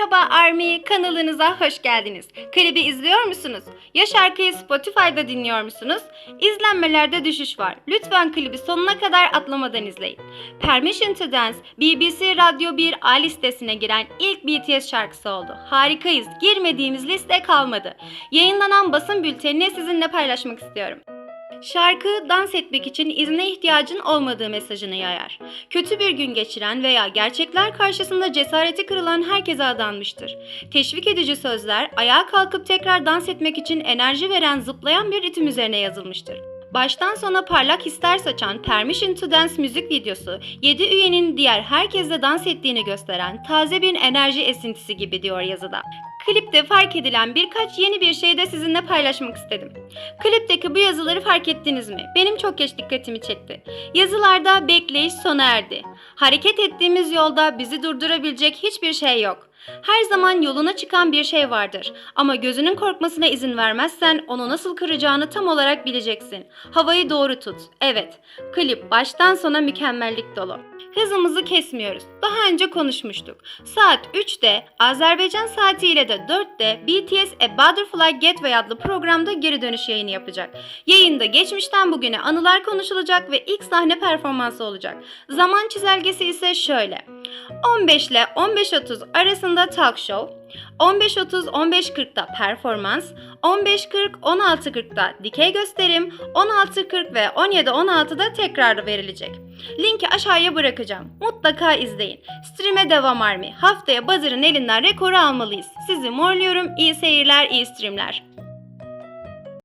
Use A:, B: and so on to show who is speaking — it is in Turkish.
A: Merhaba Army, kanalınıza hoş geldiniz. Klibi izliyor musunuz? Ya şarkıyı Spotify'da dinliyor musunuz? İzlenmelerde düşüş var. Lütfen klibi sonuna kadar atlamadan izleyin. Permission to Dance, BBC Radyo 1 A listesine giren ilk BTS şarkısı oldu. Harikayız, girmediğimiz liste kalmadı. Yayınlanan basın bültenini sizinle paylaşmak istiyorum. Şarkı dans etmek için izne ihtiyacın olmadığı mesajını yayar. Kötü bir gün geçiren veya gerçekler karşısında cesareti kırılan herkese adanmıştır. Teşvik edici sözler ayağa kalkıp tekrar dans etmek için enerji veren zıplayan bir ritim üzerine yazılmıştır. Baştan sona parlak hisler saçan Permission to Dance müzik videosu 7 üyenin diğer herkesle dans ettiğini gösteren taze bir enerji esintisi gibi diyor yazıda. Klipte fark edilen birkaç yeni bir şey de sizinle paylaşmak istedim. Klipteki bu yazıları fark ettiniz mi? Benim çok geç dikkatimi çekti. Yazılarda bekleyiş sona erdi. Hareket ettiğimiz yolda bizi durdurabilecek hiçbir şey yok. Her zaman yoluna çıkan bir şey vardır. Ama gözünün korkmasına izin vermezsen onu nasıl kıracağını tam olarak bileceksin. Havayı doğru tut. Evet, klip baştan sona mükemmellik dolu. Hızımızı kesmiyoruz. Daha önce konuşmuştuk. Saat 3'te Azerbaycan saatiyle de 4'te BTS A Butterfly Gateway adlı programda geri dönüş yayını yapacak. Yayında geçmişten bugüne anılar konuşulacak ve ilk sahne performansı olacak. Zaman çizelgesi ise şöyle. 15 ile 15.30 arasında talk show, 15.30-15.40'da performans, 15.40-16.40'da dikey gösterim, 16.40 ve 17.16'da tekrar verilecek. Linki aşağıya bırakacağım. Mutlaka izleyin. Stream'e devam Army. Haftaya Buzzer'ın elinden rekoru almalıyız. Sizi morluyorum. İyi seyirler, iyi streamler.